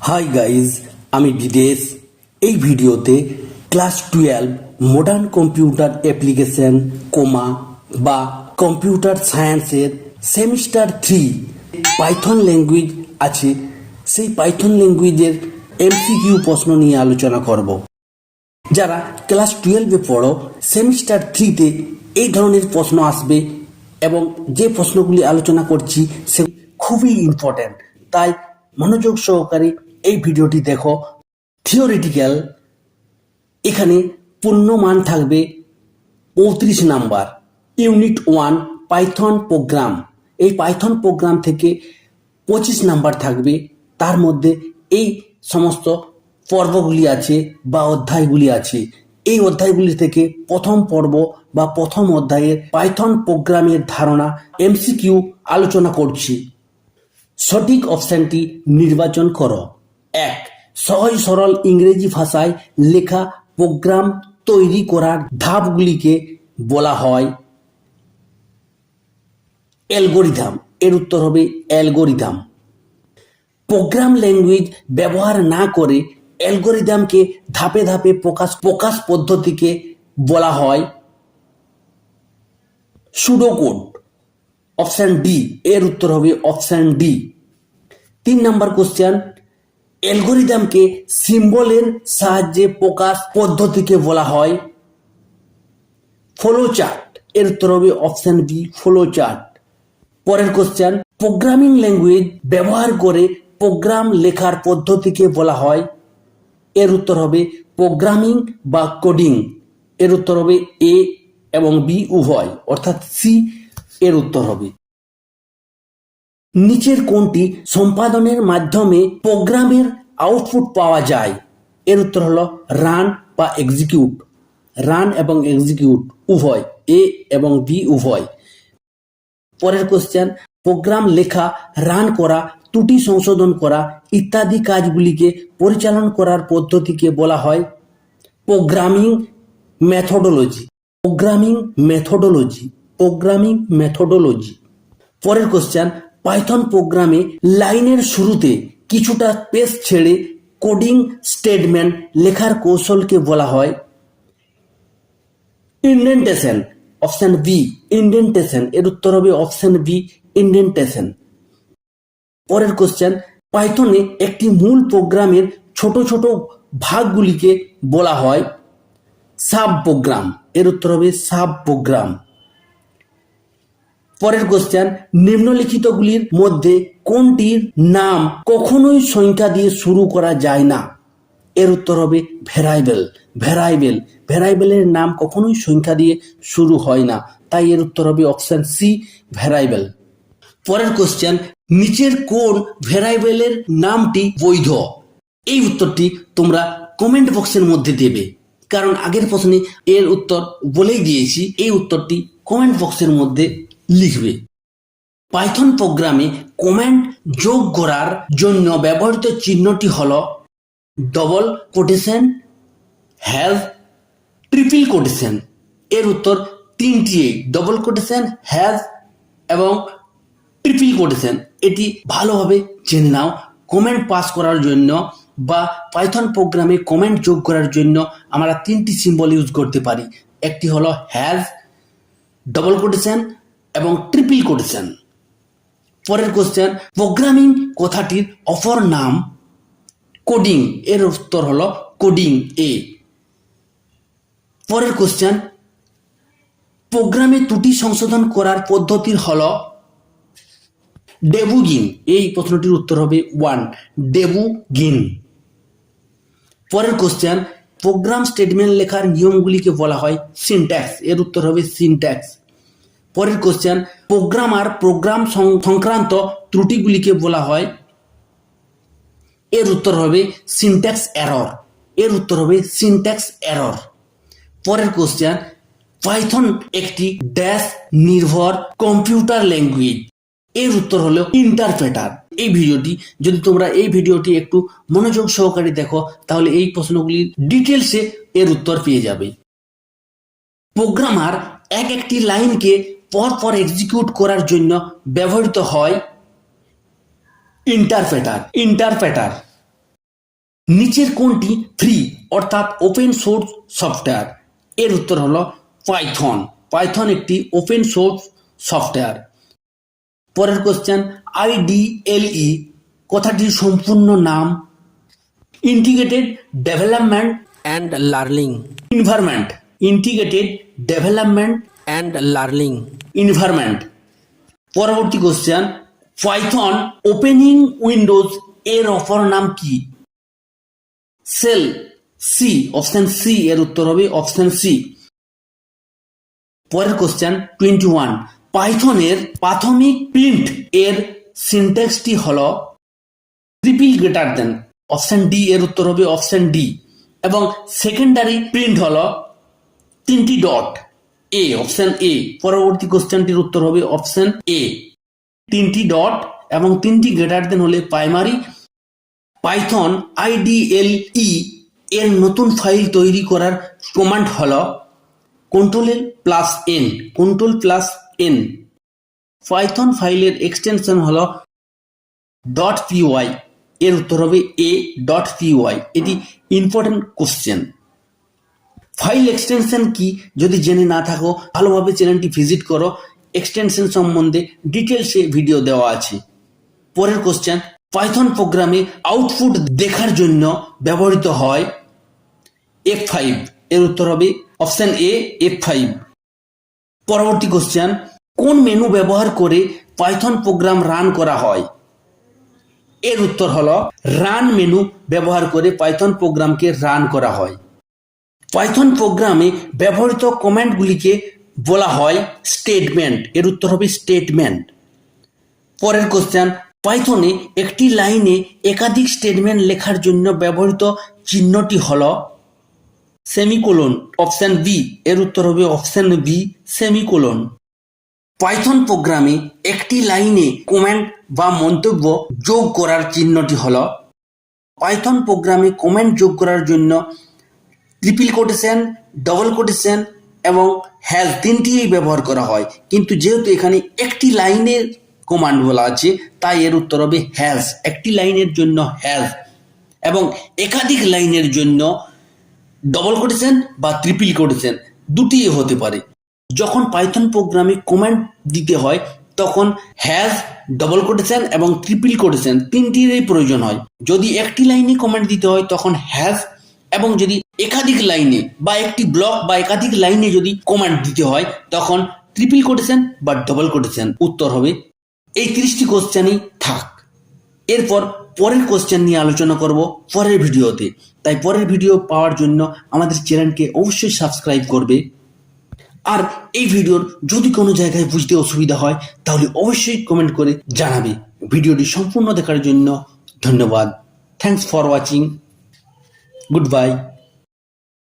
Hi guys আমি বিদেশ। এই ভিডিওতে class twelve modern computer application coma বা কম্পিউটার সায়েন্সের সেমিস্টার থ্রি পাইথন ল্যাঙ্গুয়েজ আছে। সেই পাইথন ল্যাঙ্গুয়েজের এমসিকিউ প্রশ্ন নিয়ে আলোচনা করব। যারা ক্লাস টুয়েলভে পড়ো সেমিস্টার থ্রিতে এই ধরনের প্রশ্ন আসবে এবং যে প্রশ্নগুলি আলোচনা করছি সে খুবই ইম্পর্ট্যান্ট তাই মনোযোগ সহকারে এই ভিডিওটি দেখো। থিওরিটিক্যাল এখানে পূর্ণমান থাকবে পঁয়ত্রিশ number. Unit one Python program এই পাইথন প্রোগ্রাম থেকে পঁচিশ নাম্বার থাকবে। তার মধ্যে এই সমস্ত পর্বগুলি আছে বা অধ্যায়গুলি আছে। এই অধ্যায়গুলি থেকে প্রথম পর্ব বা প্রথম অধ্যায়ের পাইথন প্রোগ্রামের ধারণা এমসিকিউ আলোচনা করছি। সঠিক অপশনটি নির্বাচন করো। এক, সহজ সরল ইংরেজি ভাষায় লেখা প্রোগ্রাম তৈরি করার ধাপগুলিকে বলা হয় অ্যালগোরিধাম এর উত্তর হবে অ্যালগোরিধাম প্রোগ্রাম ল্যাঙ্গুয়েজ ব্যবহার না করে অ্যালগোরিদমকে ধাপে ধাপে প্রকাশ প্রকাশ পদ্ধতিকে বলা হয় সুডোকোড, অপশন ডি। এর উত্তর হবে অপশান ডি। তিন নম্বর কোশ্চেন অ্যালগোরিদমকে সিম্বলের সাহায্যে প্রকাশ পদ্ধতিকে বলা হয় ফলো চার্ট এর উত্তর হবে অপশন বি ফলো চার্ট পরের কোশ্চেন প্রোগ্রামিং ল্যাঙ্গুয়েজ ব্যবহার করে প্রোগ্রাম লেখার পদ্ধতিকে বলা হয়। এর উত্তর হবে প্রোগ্রামিং বা কোডিং এর উত্তর হবে এ এবং বি উভয়, অর্থাৎ সি এর উত্তর হবে। নিচের কোনটি সম্পাদনের মাধ্যমে প্রোগ্রামের আউটপুট পাওয়া যায়। এর উত্তর হলো রান বা এক্সিকিউট। রান এবং এক্সিকিউট উভয়, এ এবং বি উভয়। পরের কোশ্চেন, প্রোগ্রাম লেখা, রান করা, ত্রুটি সংশোধন করা ইত্যাদি কাজগুলিকে পরিচালন করার পদ্ধতিকে বলা হয় programming methodology. Programming methodology programming methodology. পরের কোশ্চেন পাইথন প্রোগ্রামে লাইনের শুরুতে কিছুটা স্পেস ছেড়ে কোডিং স্টেটমেন্ট লেখার কৌশলকে বলা হয় ইন্ডেন্টেশন, অপশন বি, ইন্ডেন্টেশন। এর উত্তর হবে অপশন বি, ইন্ডেন্টেশন। পরের কোশ্চেন পাইথনে একটি মূল প্রোগ্রামের ছোট ছোট ভাগগুলিকে বলা হয় সাব প্রোগ্রাম এর উত্তর হবে সাব প্রোগ্রাম পরের কোশ্চেন নিম্নলিখিতগুলির মধ্যে কোনটির নাম কখনোই সংখ্যা দিয়ে শুরু করা যায় না? এর উত্তর হবে ভেরাইবেল ভেরাইবেল ভেরাইবেলের নাম কখনোই সংখ্যা দিয়ে শুরু হয় না। তাই এর উত্তর হবে অপশন সি ভেরাইবেল পরের কোশ্চেন নিচের কোন ভেরাইবেলের নামটি বৈধ? এই উত্তরটি তোমরা কমেন্ট বক্সের মধ্যে দেবে। কারণ আগের প্রশ্নে এর উত্তর বলেই দিয়েছি, এই উত্তরটি কমেন্ট বক্সের মধ্যে লিখবে। পাইথন প্রোগ্রামে কমেন্ট যোগ করার জন্য ব্যবহৃত চিহ্নটি হল double quotation hash triple quotation. এর উত্তর তিনটি ডবল কোটেশন হ্যাজ এবং ট্রিপল কোটেশন। এটি ভালোভাবে জেনে নাও কমেন্ট পাস করার জন্য বা পাইথন প্রোগ্রামে কমেন্ট যোগ করার জন্য আমরা তিনটি সিম্বল ইউজ করতে পারি। একটি হলো হ্যাজ ডবল কোটেশন এবং ট্রিপল কোটেশন পরের কোশ্চেন প্রোগ্রামিং কথাটির অপর নাম কোডিং এর উত্তর হলো কোডিং এ পরের কোশ্চেন প্রোগ্রামে ত্রুটি সংশোধন করার পদ্ধতির হল ডেবুগিন এই প্রশ্নটির উত্তর হবে ওয়ান ডেবুগিন পরের কোশ্চেন প্রোগ্রাম স্টেটমেন্ট লেখার নিয়মগুলিকে বলা হয় সিনট্যাক্স এর উত্তর হবে সিনট্যাক্স পরের কোশ্চেন প্রোগ্রামার প্রোগ্রাম সংক্রান্ত ত্রুটিগুলিকে বলা হয়। এর উত্তর হবে সিনট্যাক্স এরর এর উত্তর হবে সিনট্যাক্স এরর পরের কোশ্চেন পাইথন একটি ড্যাশ নির্ভর কম্পিউটার ল্যাঙ্গুয়েজ এর উত্তর হলো ইন্টারপ্রেটার এই ভিডিওটি, যদি তোমরা এই ভিডিওটি একটু মনোযোগ সহকারে দেখো, তাহলে এই প্রশ্নগুলির ডিটেলসে এর উত্তর পেয়ে যাবে। প্রোগ্রামার এক একটি লাইনকে পর পর এক্সিকিউট করার জন্য ব্যবহৃত হয় ইন্টারপ্রেটার ইন্টারপ্রেটার নিচের কোনটি? ফ্রি অর্থাৎ ওপেন সোর্স সফটওয়্যার এর উত্তর হলো পাইথন পাইথন একটি ওপেন সোর্স সফটওয়্যার পরের কোশ্চেন আইডিএলই কথাটির সম্পূর্ণ নাম। Integrated development and learning environment integrated development and learning. Environment পরবর্তী কোশ্চেন পাইথন ওপেনিং উইন্ডোজ এর অপর নাম কি? সেল সি অপশন সি এর উত্তর হবে অপশন সি পরের কোশ্চেন টোয়েন্টি ওয়ান পাইথনের প্রাথমিক প্রিন্ট এর সিনটেক্সটি হল triple greater than option D এর উত্তর হবে অপশন ডি এবং সেকেন্ডারি প্রিন্ট হল তিনটি ডট এ অপশন এ পরবর্তী কোশ্চেনটির উত্তর হবে অপশন এ তিনটি ডট এবং তিনটি গ্রেটার দেন হলে প্রাইমারি পাইথন আইডিএলই এর নতুন ফাইল তৈরি করার কমান্ড হল control plus N control plus N Python ফাইলের এক্সটেনশন হল ডট পিওয়াই এর উত্তর হবে এ ডট পিওয়াই এটি ইম্পর্টেন্ট কোশ্চেন ফাইল এক্সটেনশন কি? যদি জেনে না থাকো, ভালোভাবে চ্যানেলটি ভিজিট করো। এক্সটেনশন সম্বন্ধে ডিটেলসে ভিডিও দেওয়া আছে। পরের কোশ্চেন পাইথন প্রোগ্রামে আউটপুট দেখার জন্য ব্যবহৃত হয় এফ ফাইভ এর উত্তর হবে অপশন এ এফ ফাইভ পরবর্তী কোশ্চেন কোন মেনু ব্যবহার করে পাইথন প্রোগ্রাম রান করা হয়? এর উত্তর হলো রান মেনু ব্যবহার করে পাইথন প্রোগ্রামকে রান করা হয়। পাইথন প্রোগ্রামে ব্যবহৃত কমান্ডগুলিকে বলা হয় স্টেটমেন্ট এর উত্তর হবে স্টেটমেন্ট পরের কোশ্চেন পাইথনে একটি লাইনে একাধিক স্টেটমেন্ট লেখার জন্য ব্যবহৃত চিহ্নটি হল সেমিকোলন অপশন বি এর উত্তর হবে অপশন বি সেমিকোলন পাইথন প্রোগ্রামে একটি লাইনে কমেন্ট বা মন্তব্য যোগ করার চিহ্নটি হল পাইথন প্রোগ্রামে কমেন্ট যোগ করার জন্য ট্রিপল কোটেশন ডবল কোটেশন এবং হ্যাজ তিনটিই ব্যবহার করা হয়। কিন্তু যেহেতু এখানে একটি লাইনের কমান্ড বলা আছে, তাই এর উত্তর হবে হ্যাজ একটি লাইনের জন্য হ্যাজ এবং একাধিক লাইনের জন্য ডবল কোটেশন বা ট্রিপল কোটেশন দুটিই হতে পারে। যখন পাইথন প্রোগ্রামে কমান্ড দিতে হয়, তখন হ্যাজ ডবল কোটেশন এবং ট্রিপল কোটেশন তিনটিরই প্রয়োজন হয়। যদি একটি লাইনে কমেন্ট দিতে হয়, তখন হ্যাজ এবং যদি একাধিক লাইনে বা একটি ব্লক বা একাধিক লাইনে যদি কমান্ড দিতে হয়, তখন ট্রিপল কোটেশন বা ডবল কোটেশন উত্তর হবে। এই তিরিশটি কোশ্চেনই থাক। এরপর পরের কোশ্চেন নিয়ে আলোচনা করব পরের ভিডিওতে। তাই পরের ভিডিও পাওয়ার জন্য আমাদের চ্যানেলকে অবশ্যই সাবস্ক্রাইব করবে। আর এই ভিডিওর যদি কোনো জায়গায় বুঝতে অসুবিধা হয়, তাহলে অবশ্যই কমেন্ট করে জানাবে। ভিডিওটি সম্পূর্ণ দেখার জন্য ধন্যবাদ। Thanks for watching goodbye.